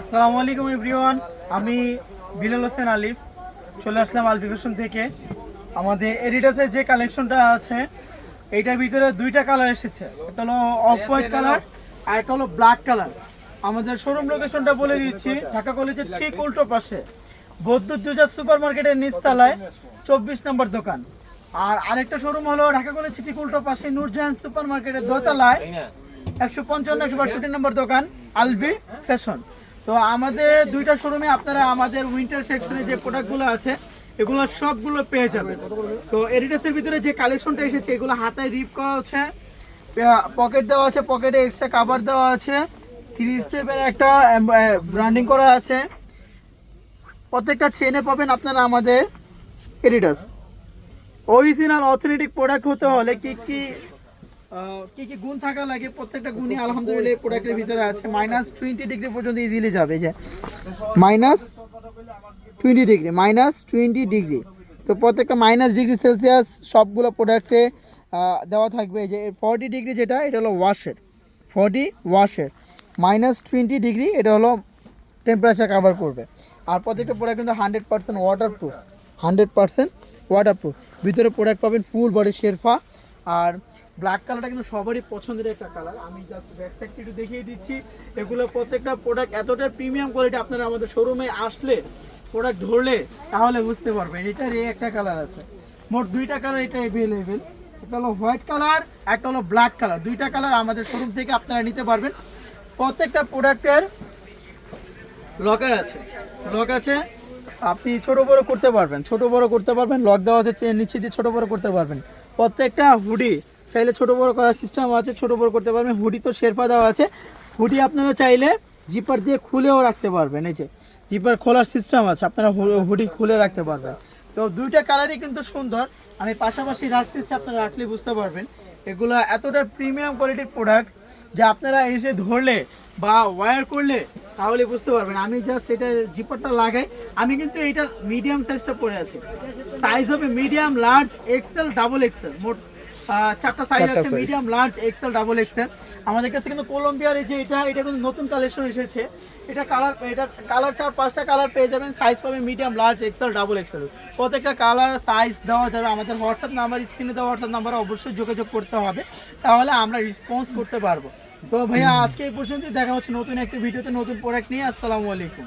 আসসালামু আলাইকুম, এভরিওয়ান। আমি বিলাল হোসেন আলিফ। চলে আসলাম আলবিকেশন থেকে। আমাদের এডিডাসের যে কালেকশনটা আছে, এইটার ভিতরে দুইটা কালার এসেছে। একটা হলো অফ হোয়াইট কালার আর একটা হলো ব্ল্যাক কালার। আমাদের শোরুম লোকেশনটা বলে দিচ্ছি, ঢাকা কলেজের ঠিক উল্টো পাশে। বদ্যুৎ দুজার সুপার মার্কেটের নিচতলায়, চব্বিশ নম্বর দোকান। আর আরেকটা শোরুম হলো ঢাকা কলেজ ঠিক উল্টো পাশে, নূরজাহান সুপার মার্কেটের দোতলায়। একশো পঞ্চান্ন, একশো বাষট্টি নম্বর দোকান আলবি ফ্যাশন তো আমাদের দুইটা শোরুমে আপনারা আমাদের উইন্টার সেকশনে যে প্রোডাক্টগুলো আছে, এগুলো সবগুলো পেয়ে যাবেন। তো এডিডাসের ভিতরে যে কালেকশনটা এসেছে, এগুলো হাতায় রিপ করা আছে পকেট দেওয়া আছে পকেটে এক্সট্রা কাভার দেওয়া আছে থ্রি স্টেপের একটা ব্র্যান্ডিং করা আছে। প্রত্যেকটা চেনে পাবেন আপনারা আমাদের এডিডাস অরিজিনাল অথেন্টিক প্রোডাক্ট হতে হলে কি কি কি কি গুণ থাকা লাগে? প্রত্যেকটা গুণই আলহামদুলিল্লাহ এই প্রোডাক্টের ভিতরে আছে। মাইনাস টোয়েন্টি ডিগ্রি পর্যন্ত ইজিলি যাবে যে। Minus twenty degree minus twenty degree তো প্রত্যেকটা মাইনাস ডিগ্রি সেলসিয়াস সবগুলো প্রোডাক্টে দেওয়া থাকবে যে ফর্টি ডিগ্রি যেটা, এটা হলো ওয়াশের ফর্টি ওয়াশের মাইনাস টোয়েন্টি ডিগ্রি এটা হলো টেম্পারেচার কভার করবে। আর প্রত্যেকটা প্রোডাক্ট কিন্তু hundred percent waterproof hundred percent waterproof ভিতরে প্রোডাক্ট পাবেন ফুল বডি শেরফা। আর ব্ল্যাক কালারটা কিন্তু সবারই পছন্দের একটা কালার আমি জাস্ট ব্যাক সাইডটা একটু দেখিয়ে দিচ্ছি। এগুলো প্রত্যেকটা প্রোডাক্ট এতটা প্রিমিয়াম কোয়ালিটি আপনারা আমাদের শোরুমে আসলে প্রোডাক্ট ধরলে তাহলে বুঝতে পারবেন এটার এই একটা কালার আছে। মোট দুইটা কালার এটা অ্যাভেলেবেল একটা হলো হোয়াইট কালার একটা হলো ব্ল্যাক কালার দুইটা কালার আমাদের শোরুম থেকে আপনারা নিতে পারবেন। প্রত্যেকটা প্রোডাক্টের লকার আছে। লক আছে, আপনি ছোট বড় করতে পারবেন। ছোট বড় করতে পারবেন লক দেওয়া আছে নিচে দিয়ে ছোট বড় করতে পারবেন। প্রত্যেকটা হুডি চাইলে ছোট বড় করার সিস্টেম আছে, ছোট বড় করতে পারবেন। হুডি তো শেরফা দেওয়া আছে। হুডি আপনারা চাইলে জিপার দিয়ে খুলেও রাখতে পারবেন। এই যে জিপার খোলার সিস্টেম আছে, আপনারা হুডি খুলে রাখতে পারবেন। তো দুইটা কালারই কিন্তু সুন্দর। আমি পাশাপাশি রাখতেছি, আপনারা রাখলে বুঝতে পারবেন। এগুলো এতটা প্রিমিয়াম কোয়ালিটির প্রোডাক্ট যে আপনারা এসে ধরলে বা ওয়্যার করলে তাহলে বুঝতে পারবেন। আমি জাস্ট এটা জিপারটা লাগাই। আমি কিন্তু এইটার মিডিয়াম সাইজটা পরে আছি। সাইজ হবে medium large XL double XL মোট চারটা সাইজ আছে medium large XL double XL আমাদের কাছে কিন্তু কলম্বিয়ার এই যে এটা এটা কিন্তু নতুন কালেকশন এসেছে। এটা কালার এটা কালার চার পাঁচটা কালার পেয়ে যাবেন সাইজ পাবেন medium large XL double XL প্রত্যেকটা কালার সাইজ দেওয়া যাবে আমাদের হোয়াটসঅ্যাপ নাম্বার স্ক্রিনে দেওয়া হোয়াটসঅ্যাপ নাম্বারে অবশ্যই যোগাযোগ করতে হবে। তাহলে আমরা রেসপন্স করতে পারব। তো ভাইয়া আজকে এই পর্যন্তই দেখা হচ্ছে নতুন একটি ভিডিওতে নতুন প্রোডাক্ট নিয়ে। আসসালামু আলাইকুম।